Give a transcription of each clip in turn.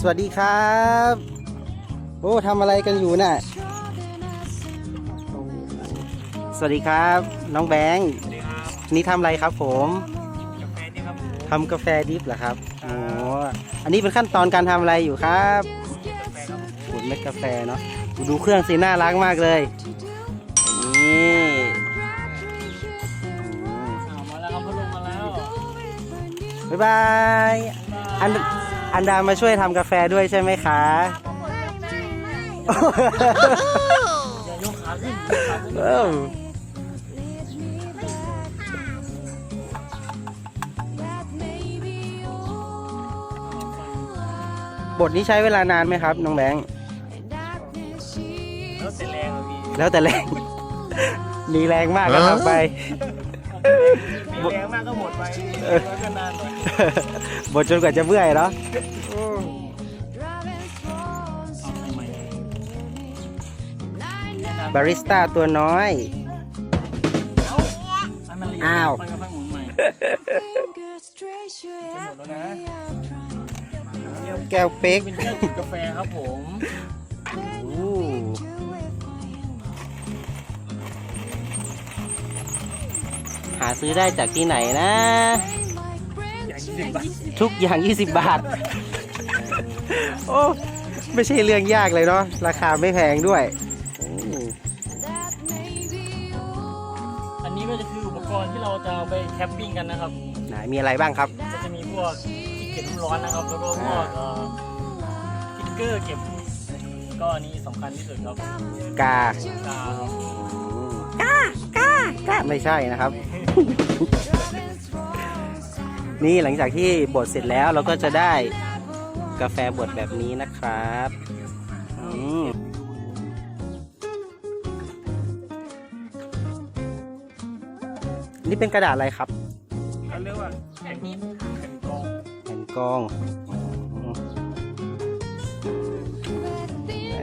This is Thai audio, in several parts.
สวัสดีครับ โอ้ทำอะไรกันอยู่น่ะ สวัสดีครับ น้องแบงค์นี่ทำอะไรครับผมทำกาแฟดิฟเหรอครับโอ้อันนี้เป็นขั้นตอนการทำอะไรอยู่ครับขูดเม็ดกาแฟเนาะดูเครื่องสิน่ารักมากเลยนี่ บ๊ายบาย อันอันดามาช่วยทำกาแฟด้วยใช่ไหมคะอย่ายกขาขึ้นยกขาขึ้นเออบทนี้ใช้เวลานานไหมครับน้องแบงค์แล้วเสร็จแรงอะพี่แล้วแต่แรง มีแรงมากก็ทำไป มีแรงมากก็หมดไป แล้วก็นานหน่อยบทจนกว่าจะเบื่อยเนาะเอาใหม่บาริสต้าตัวน้อยๆให้มันละเอียดอ้าวค่อยๆหมุนใหม่ Fingers trace your หมดแล้วนะแก้วเป๊กเป็นแก้วจิบกาแฟครับผม หาซื้อได้จากที่ไหนนะอย่างยี่สิบบาททุกอย่าง 20 บาท โอ้ ไม่ใช่เรื่องยากเลยเนาะ ราคาไม่แพงด้วยอืมอันนี้ก็จะคืออุปกรณ์ที่เราจะเอาไปแคมปิ้งกันนะครับ ไหนมีอะไรบ้างครับ ก็จะมีพวกที่เก็บน้ำร้อนนะครับ แล้วก็พวกเอ่อสติ๊กเกอร์เก็บ ก็อันนี้สำคัญที่สุดครับกา กาวกากา กา ไม่ใช่นะครับ นี่หลังจากที่บดเสร็จแล้วเราก็จะได้กาแฟบดแบบนี้นะครับอืมนี่เป็นกระดาษอะไรครับเขาเรียกว่าแผ่นแผ่นกองแผ่นกอง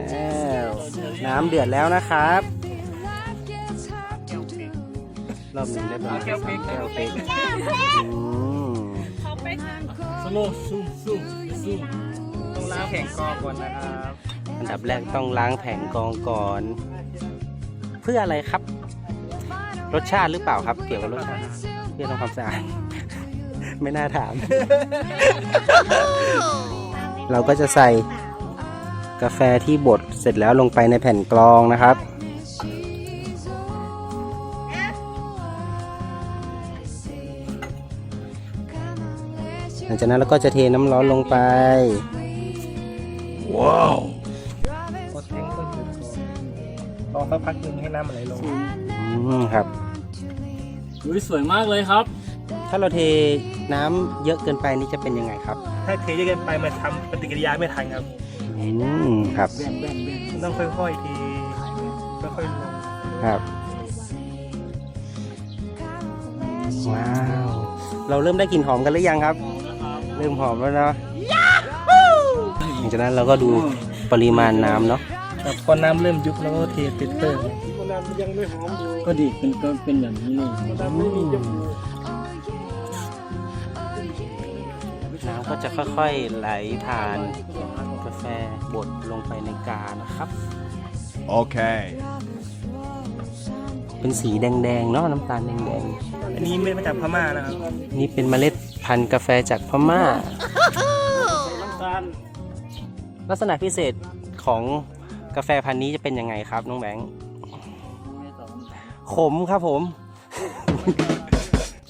แล้วน้ำเดือดแล้วนะครับ รอบหนึ่งได้ประมาณสามแก้วเป๊กอืมสโลว์ซูมซูมซูมต้องล้างแผ่นกรองก่อนนะครับอันดับแรกต้องล้างแผงกรองก่อน เพื่ออะไรครับ รสชาติหรือเปล่าครับ เกี่ยวกับรสชาติเพื่อทำความสะอาด ไม่น่าถาม เราก็จะใส่กาแฟที่บดเสร็จแล้วลงไปในแผ่นกรองนะครับ ลังจากนั้นเราก็จะเทน้ำร้อนลงไปกดแทงก็หยุดก่อนรอสักพักหนึ่งให้น้ำมันไหลลง อืมครับ อุ้ยสวยมากเลยครับ ถ้าเราเทน้ำเยอะเกินไปนี่จะเป็นยังไงครับ ถ้าเทเยอะเกินไปมันทำปฏิกิริยาไม่ทันครับ อืมครับแบนแบนแบนมันต้องค่อยๆเทค่อยๆลง ครับ ว้าว เราเริ่มได้กลิ่นหอมกันหรือยังครับนะครับ เริ่มหอมแล้วเนาะหลังจากนั้นเราก็ดูปริมาณน้ำเนาะครับพอน้ำเริ่มยุบแล้วก็เทติดเพิ่มก็ดีเป็นก็เป็นแบบนี้เลยน้ำก็จะค่อยๆไหลผ่านกาแฟบดลงไปในกานะครับ Okay. เป็นสีแดงๆเนาะน้ำตาลแดงอันนี้ไม่มาจากพม่านะครับๆนี่เป็นเมล็ด พันธุ์กาแฟจากพม่าน้ำตาลลักษณะพิเศษของกาแฟพันธุ์นี้จะเป็นยังไงครับน้องแบงค์ขมครับผม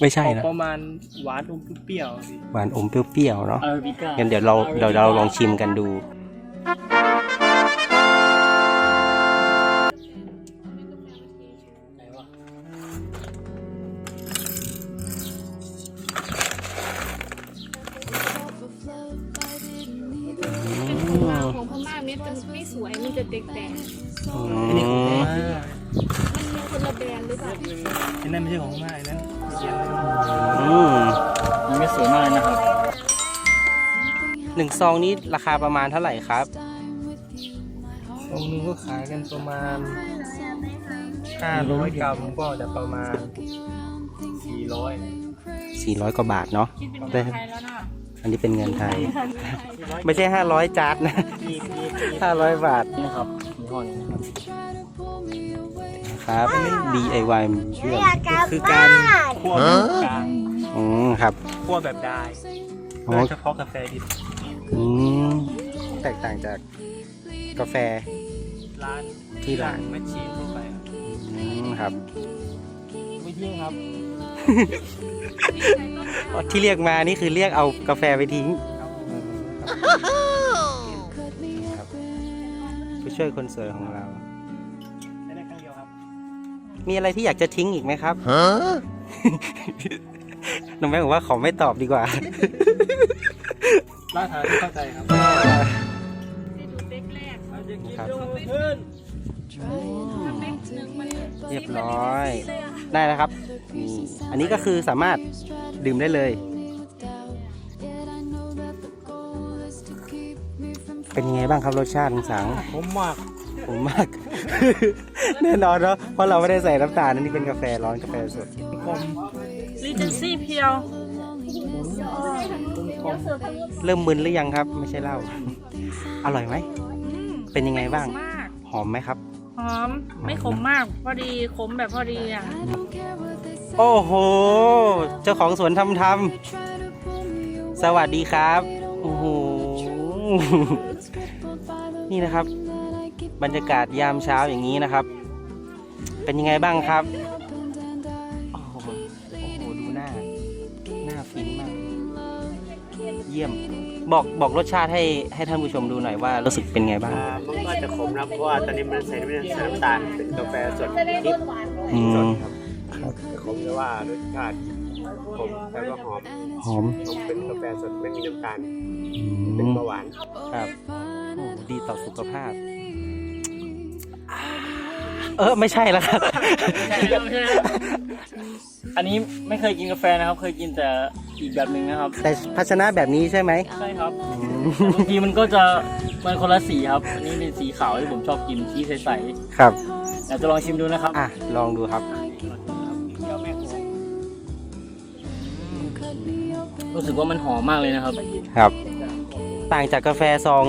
ไม่ใช่ออกนะประมาณหวานอมเปรี้ยวๆพี่หวานอมเปรี้ยวๆเนาะอาราบิก้างั้นเดี๋ยวเราเดี๋ยวเราลองชิมกันดู นไว้อืมมันไม่สวยมากเลยนะครับหนึ่งซองนี้ราคาประมาณเท่าไหร่ครับตรงนึงก็ขายกันประมาณ500กรัมก็จะประมาณ400 400กว่าบาทเนาะคิดเป็นเงินไทยแล้วนะอันนี้เป็นเงินไทย ไม่ใช่500จาร์ดนะ500บาทนี่นะครับยี่ห้อนี้นะครับครับ DIY เชื่อมคือการคั่วแบบกลาง อืมครับคั่วแบบได้อ๋อโดยเฉพาะกาแฟดิบอืมแตกต่างจากกาแฟร้านที่ร้านแมชชีนทั่วไปครับอืมครับไม่ทิ้งครับ ที่เรียกมานี่คือเรียกเอากาแฟไปทิ้งครับผู้ช่วยคนสวยของเราใช้ได้ครั้งเดียวครับมีอะไรที่อยากจะทิ้งอีกไหมครับ น้องแม่บอกว่าขอไม่ตอบดีกว่าร้านอาหารที่เข้าใจครับที่ดูเด็กแรกครับขึ้นเด็กหนึ่งมันเรียบร้อย ได้แล้วครับนี่อันนี้ก็คือสามารถดื่มได้เลย เป็นยังไงบ้างครับรสชาติลุงสัง ผมมาก ผมมาก แน่นอนเนาะเพราะเราไม่ได้ใส่น้ำตาลอันนี้เป็นกาแฟร้อนกาแฟสดกลมรีเจนซี่ เพียวกลมเริ่มมึนหรือยังครับ ไม่ใช่เหล้า อร่อยไหม เป็นยังไงบ้าง มากหอมไหมครับ หอมไม่ขมมาก พอดีขมแบบพอดีอะ โอ้โห เจ้าของสวนทำทำสวัสดีครับ โอ้โห นี่นะครับ บรรยากาศยามเช้าอย่างนี้นะครับ เป็นยังไงบ้างครับ ยี่ยม บอกบอกรสชาติให้ให้ท่านผู้ชมดูหน่อยว่ารู้สึกเป็นไงบ้าง อ่ามันก็จะขมนะเพราะว่าตอนนี้มันใส่ไม่ได้ใส่น้ำตาลเป็นกาแฟสดดิบอืสดมครับจะขมแต่ว่ารสชาติขมแล้วก็หอมหอมขมเป็นกาแฟสดไม่มีน้ำตาลอืเป็นมเบาหวาน ครับโอ้ดีต่อสุขภาพ เออไม่ใช่แล้วครับ อันนี้ไม่เคยกินกาแฟนะครับ เคยกินแต่ อีกแบบหนึ่งนะครับแต่ภาชนะแบบนี้ใช่ไหมใช่ครับอืมบางทีมันก็จะมันคนละสีครับ อันนี้เป็นสีขาวที่ผมชอบกินสีใสครับๆอยากจะลองชิมดูนะครับอะลองดูครับรู้สึกว่ามันหอมมากเลยนะครับครับ ต่างจากกาแฟซอง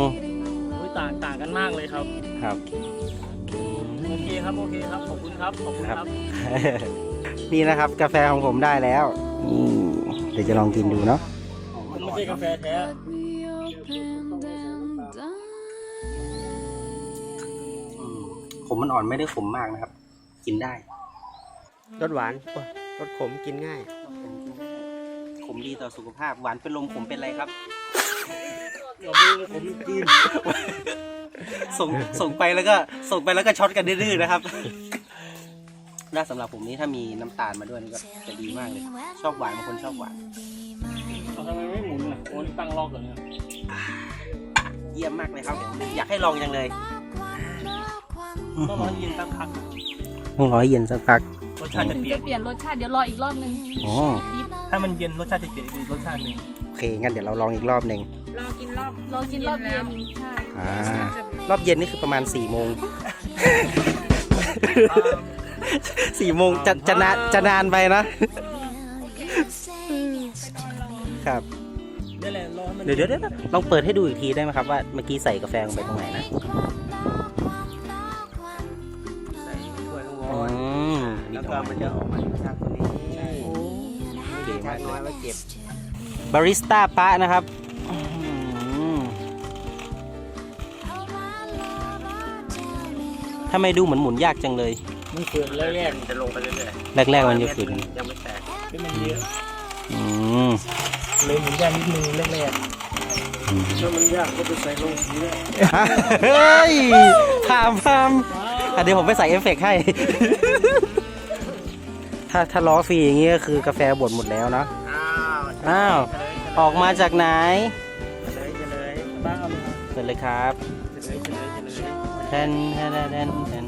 อุ๊ยต่างต่างกันมากเลยครับ ครับ โอเคครับโอเคครับขอบคุณครับขอบคุณครับ นี่นะครับ กาแฟของผมได้แล้วอืมเดี๋ยวจะลองกินดูเนาะมันไม่ใช่กาแฟแท้อืมขมมันอ่อนไม่ได้ขมมากนะครับ กินได้รสหวานโอ้ยรสขมกินง่าย ขมดีต่อสุขภาพ หวานเป็นลมขมเป็นไรครับผมกินส่งส่งไปแล้วก็ส่งไปแล้วก็ช็อตกันดื้อๆนะครับ น่าสำหรับผมนี่ถ้ามีน้ำตาลมาด้วยนี่ก็จะดีมากเลย ชอบหวานบางคนชอบหวานเอาทำไมไม่หมุนล่ะโอ้นี่ตั้งล็อกเหรอเนี่ยเยี่ยมมากเลยครับผมอยากให้ลองจังเลยต้องร้อนเย็นตั้งพักต้องรอให้เย็นสักพักรสชาติจะเปลี่ยจะน เปลี่ยนรสชาติเดี๋ยวรออีกรอบนึงอ๋อถ้ามันเย็นรสชาติจะเปลี่ยนอีกรสชาติหนึ่งโอเคงั้นเดี๋ยวเราลองอีกรอบหนึ่งรอกินรอบรอกินรอบเย็นใช่อ่ารอบเย็นนี่คือประมาณ4ี่โมง สี่โมงจะจะนานจะนานไปนะ ครับนี่แหละรอมันเดี๋ยวเดี๋ยวเดี๋ยวลองเปิดให้ดูอีกทีได้ไหมครับว่าเมื่อกี้ใส่กาแฟลงไปตรงไหนนะใส่ถ้วยข้างบอืนมแล้วก็มันจะออกมาทางตัวนี้เก๋ากชามน้เลอยยไว้เก็บบาริสต้าปะนะครับอืมทำไมดูเหมือนหมุนยากจังเลย มันเกิดแรกมันจะลงไปเรื่อยแรกๆๆมันจะฝืนยังไม่แตกที่มันเยอะอืมเลยหมุนยากนิดนึงแรกถ้ามันยากก็ไปใส่ลงสีเลยเฮ้ยถามถามอะเดี๋ยวผมไปใส่เอฟเฟกต์ให้ ถ้าถ้าล้อฟรีอย่างงี้ก็คือกาแฟบดหมดแล้วเนาะอ้าวอ้าว ออกมาจากไหนเฉลยเฉลยๆบ้างเอาเลยครับเปิดเลยครับเฉลยเฉลยเฉลยแทนแทนแทน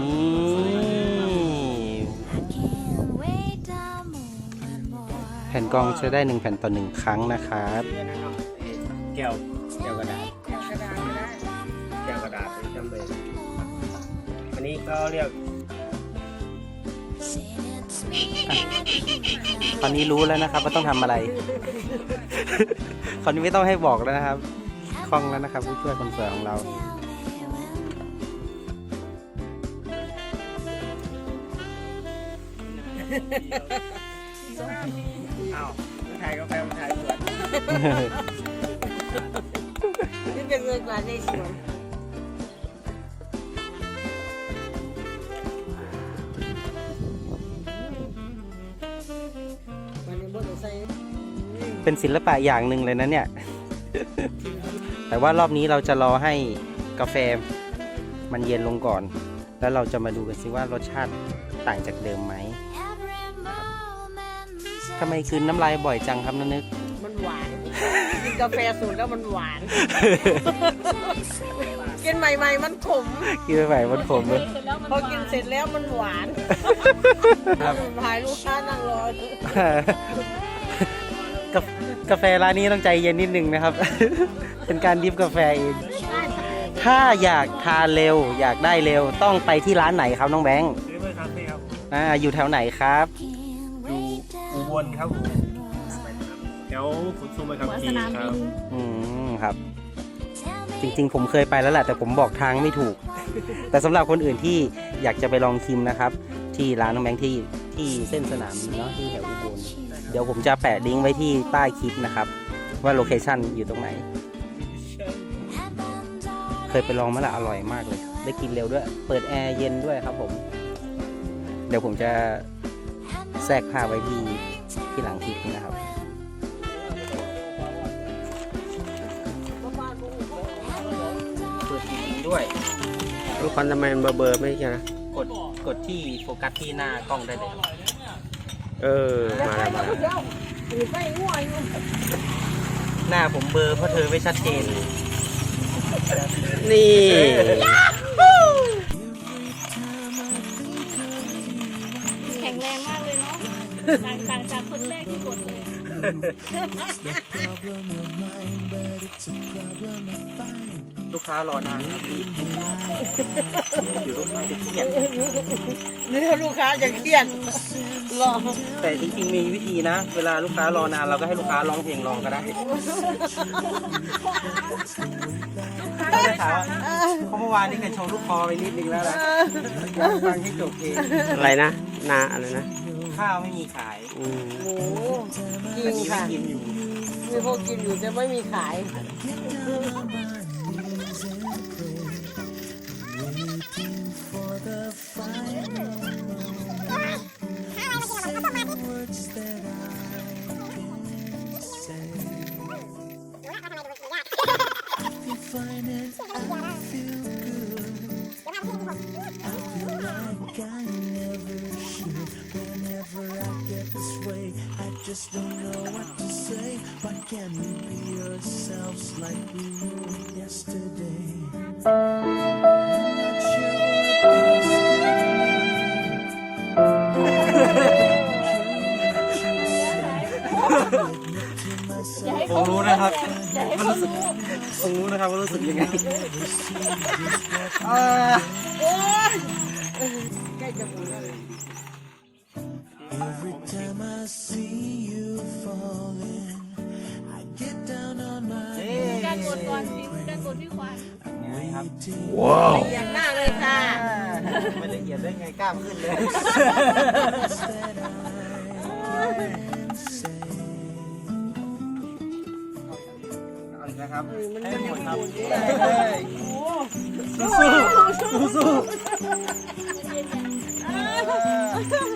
แทนนี่แผ่นผ่นกรองจะได้หนึ่งแผ่นต่อหนึ่งครั้งนะครับแก้วแก้วกระดาษแก้วกระดาษจำเป็นอันนี้ก็เรียกตอนนี้รู้แล้วนะครับว่าต้องทำอะไร คราวนี้ไม่ต้องให้บอกแล้วนะครับ คล่องแล้วนะครับผู้ช่วยคนสวยของเรา อ้าวไทยกาแฟมันไทยสวนนี่เป็นเงินกว่าในสวนวันนี้บ่ได้ใส่เป็นศิลปะอย่างหนึ่งเลยนะเนี่ย แต่ว่ารอบนี้เราจะรอให้กาแฟมันเย็นลงก่อน แล้วเราจะมาดูกันสิว่ารสชาติต่างจากเดิมไหม ทำไมคืนน้ำลายบ่อยจังครับนนึก มันหวาน กินกาแฟสูตรแล้วมันหวาน กินใหม่ ๆ มันขม กินไปไหวมันผมเลยพอกินเสร็จแล้วมันหวานครับพายลูกค้านั่งรอ กากาแฟร้านนี้ต้องใจเย็นนิดนึงนะครับ เป็นการดริฟกาแฟเอง ถ้าอยากทานเร็ว อยากได้เร็วต้องไปที่ร้านไหนครับน้องแบงค์ซื้อเพื่อคาเฟ่ครับ อ่าอยู่แถวไหนครับอยู่อุ บลครับผมแถวขุนสุมครับหัวจีสนามคบิรับนอืมครับ จริงๆ ผมเคยไปแล้วแหละแต่ผมบอกทางไม่ถูก แต่สำหรับคนอื่นที่อยากจะไปลองชิมนะครับ ที่ร้านน้องแบงค์ที่ที่เส้นสนามบินเนาะที่แถวอุบลเดี๋ยวผมจะแปะลิงก์ไว้ที่ใต้คลิปนะครับ ว่าโลเคชั่นอยู่ตรงไหน เคยไปลองมาและอร่อยมากเลย ได้กินเร็วด้วย เปิดแอร์เย็นด้วยครับผม เดี๋ยวผมจะแทรกภาพไว้ที่ ที่หลังคลิปนี้นะครับเปิดจริงๆด้วยลูกควันทำไมมันเบอร์เบอร์ไม่ใช่นะกดกดที่โฟกัสที่หน้ากล้องได้เลยเออ มาแล้วมาแล้วหน้าผมเบลอร์เพราะเธอไม่ชัดเจน นี่ ต่างต่างจากคนแรกที่กดเลย ลูกค้ารอนานอยู่ลูกค้าจะเครียดนี่ถ้าลูกค้าจะเครียดรอแต่จริงๆมีวิธีนะ เวลาลูกค้ารอนานเราก็ให้ลูกค้าร้องเพลงรองก็ได้ได้ข่าวว่าเพราะเมื่อวานนี้เคยโชว์ลูกคอไปนิดนึงแล้วนะอยากฟังให้จบเพลงอะไรนะนาอะไรนะ ข้าวไม่มีขายอืมโอ้จริแต่งมีไม่ค่ะ กินอยู่มีพวกกินอยู่แต่ไม่มีขาย ผมรู้นะครับมันรู้สึกผมรู้นะครับว่ารู้สึกยังไง อ่าการกดก่อนสิการกดที่ควานครับอย่างหน้าเลยค่ะ ไม่ละเอียดได้ไงกล้ามขึ้นเลยเอาอีกนะครับให้หมดครับสู้สู้สู้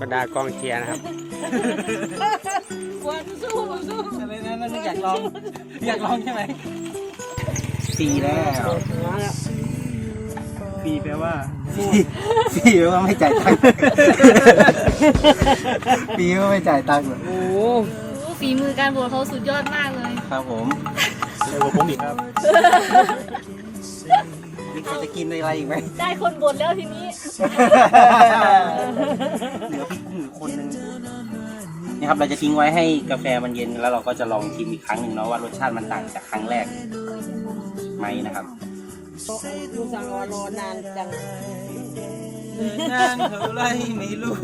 กระดาษกองเชียร์นะครับควรสู้สู้อะไรนะนั่นอยากลอง อยากลองใช่ไหมปีแล้วปีแปลว่าปีแปลว่าไม่จ่ายตังค์ปีแปลว่าไม่จ่ายตังค์เหรอโอ้โอ้ฝีมือการบวชเขาสุดยอดมากเลย ครับผมเร็วกว่าผมอีกครับมีใครจะกินอะไรอีกไหมได้คนบวชแล้วทีนี้ เหลือพี่กุ้งอยู่คนหนึ่งนี่ครับเราจะทิ้งไว้ให้กาแฟมันเย็นแล้วเราก็จะลองชิมอีกครั้งหนึ่งเนาะว่ารสชาติมันต่างจากครั้งแรกไหมนะครับลูกสั่งรอรอนานจังนานเท่าไรไม่รู้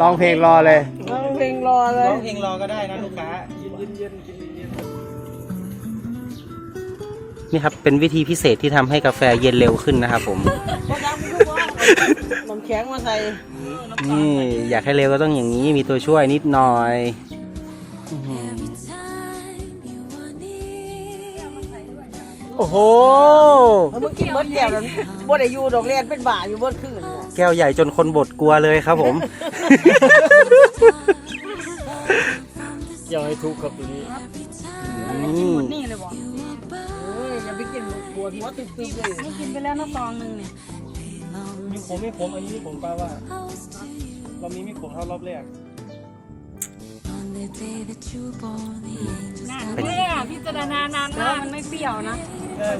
ร้องเพลงรอเลย ร้องเพลงรอเลยร้องเพลงรอก็ได้นะลูกค้านี่ ครับเป็นวิธีพิเศษที่ทำให้กาแฟเย็นเร็วขึ้นนะครับผม ก็ยังไม่รู้ว่าน้ำแข็งมาใส่นี่อยากให้เร็วก็ต้องอย่างนี้มีตัวช่วยนิดหน่อยอื้อหือโอ้โห เอามื่อกี้เบิดแก้วนั้นบ่ได้อยู่ดอกเรียนเป็นบ่าอยู่เบิดคืนน่ะแก้วใหญ่จนคนบดกลัวเลยครับผม เกี่ยวให้ทุกข์ครับตัวนี้ อืมนี่เลยบ ปวดหัวตึ๊บๆเลยนี่กินไปแล้วนะซองหนึ่งเนี่ยมีผมไม่ผมอันนี้มีผมป้าว่า เรามีมีผมเท่ารอบแรกนานเนี่ยพิจารณานานมากมันไม่เปรี้ยวนะ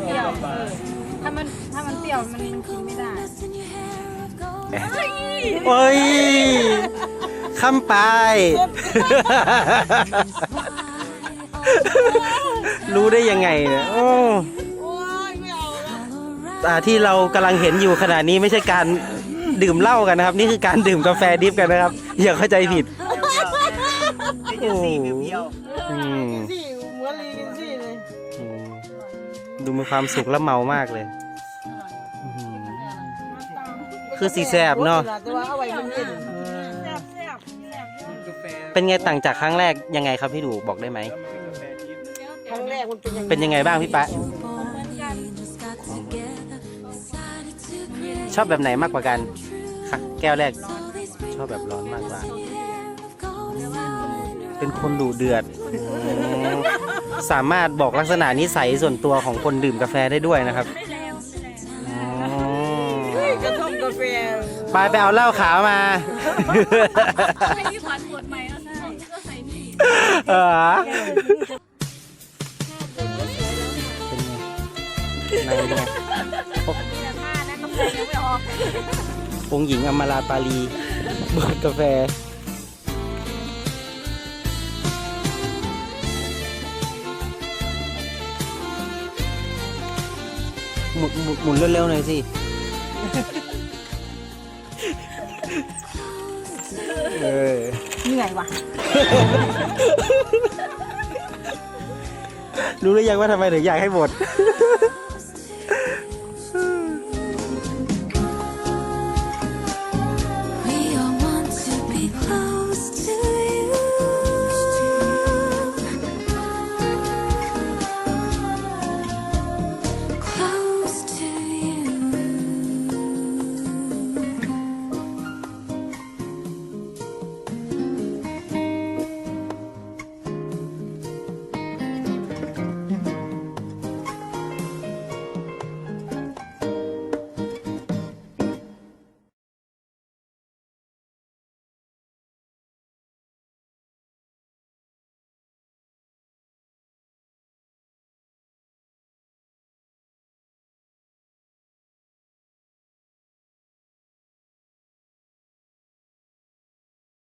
เปรี้ยวเออถ้ามันถ้ามันเปรี้ยวมันกินไม่ได้โอ้ยคำไป รู้ได้ยังไงเนี่ยโอ้โอ้ยไม่เอาแล้ว อ่าที่เรากำลังเห็นอยู่ขณะนี้ไม่ใช่การดื่มเหล้ากันนะครับ นี่คือการดื่มกาแฟดิฟกันนะครับ อย่าเข้าใจผิดโอ้โหอืม สิเหมือนลีนสิเลยอืมดูมีความสุขและเมามากเลยอื้อหือคือสีแสบเนาะ แต่ว่าเอาไว้มันเย็นกาแฟเป็นไงต่างจากครั้งแรกยังไงครับพี่ดูบอกได้ไหมแล้วมันเป็นกาแฟทิพย์ครั้งแรกมันเป็นยังไงเป็นยังไงบ้างพี่ปะ ชอบแบบไหนมากกว่ากันค่ะแก้วแรก ชอบแบบร้อนมากกว่า เป็นคนดุเดือดอืมสามารถบอกลักษณะนิสัยส่วนตัวของคนดื่มกาแฟได้ด้วยนะครับอ๋อเฮ้ยกระท่อมกาแฟไปไปเอาเหล้าขาวมาให้พี่ขวัญกดใหม่แล้วใช่ก็ใส่นี่เออเป็นไงนั่งเป็นไงแต่ ผ้านะกาแฟยังไม่ออกองค์หญิงอมราปาลีบดกาแฟ หมุนหมุนหมุนเร็วๆหน่อยสิ เออ เหนื่อยว่ะรู้หรือยังว่าทำไมถึงอยากให้บด